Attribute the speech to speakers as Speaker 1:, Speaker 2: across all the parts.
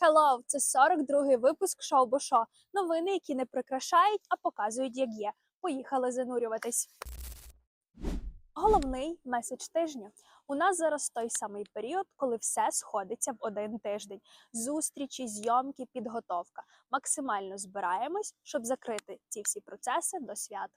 Speaker 1: Hello! Це 42-й випуск шоу Бошо. Новини, які не прикрашають, а показують, як є. Поїхали занурюватись. Головний меседж тижня. У нас зараз той самий період, коли все сходиться в один тиждень: зустрічі, зйомки, підготовка. Максимально збираємось, щоб закрити ці всі процеси до свят.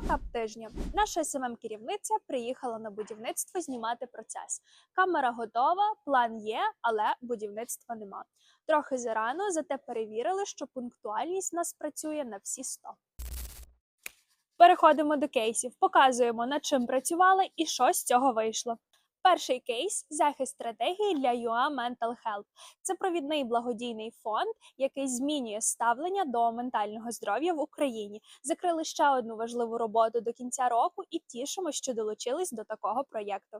Speaker 1: Факап тижня. Наша СММ керівниця приїхала на будівництво знімати процес. Камера готова, план є, але будівництва нема. Трохи зарано, зате перевірили, що пунктуальність нас працює на всі 100. Переходимо до кейсів, показуємо, над чим працювали і що з цього вийшло. Перший кейс захист стратегії для UA Mental Health. Це провідний благодійний фонд, який змінює ставлення до ментального здоров'я в Україні. Закрили ще одну важливу роботу до кінця року і тішимо, що долучились до такого проєкту.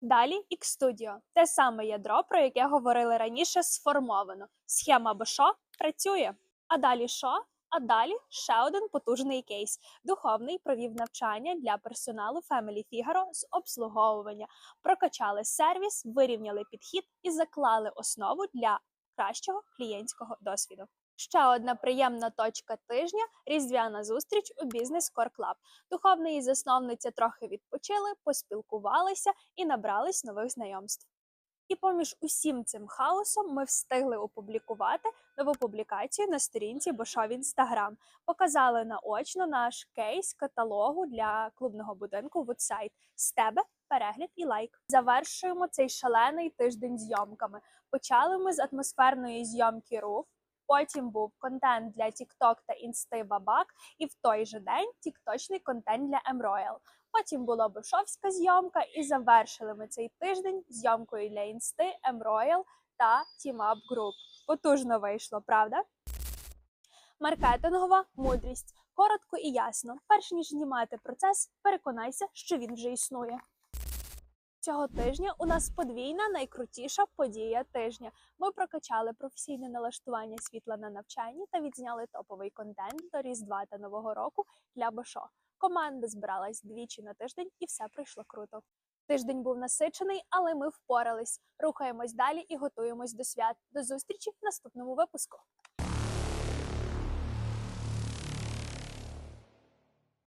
Speaker 1: Далі X-Studio. те саме ядро, про яке говорили раніше, сформовано. Схема Бошо працює. А далі що? А далі ще один потужний кейс. Духовний провів навчання для персоналу Family Figaro з обслуговування, прокачали сервіс, вирівняли підхід і заклали основу для кращого клієнтського досвіду. Ще одна приємна точка тижня різдвяна зустріч у Business Core Club. Духовний і засновниця трохи відпочили, поспілкувалися і набрались нових знайомств. І поміж усім цим хаосом ми встигли опублікувати нову публікацію на сторінці Бошо в Інстаграм. Показали наочно наш кейс каталогу для клубного будинку Вудсайд. З тебе перегляд і лайк. Завершуємо цей шалений тиждень зйомками. Почали ми з атмосферної зйомки руф. Потім був контент для TikTok та інсти Бабак, і в той же день тікточний контент для Mroyal. Потім була Бишовська зйомка, і завершили ми цей тиждень зйомкою для інсти, Mroyal та Up Group. Потужно вийшло, правда? Маркетингова мудрість. Коротко і ясно. Перш ніж знімати процес, переконайся, що він вже існує. Цього тижня у нас подвійна найкрутіша подія тижня. Ми прокачали професійне налаштування світла на навчанні та відзняли топовий контент до Різдва та Нового року для Бошо. Команда збиралась двічі на тиждень і все пройшло круто. Тиждень був насичений, але ми впорались. Рухаємось далі і готуємось до свят. До зустрічі в наступному випуску.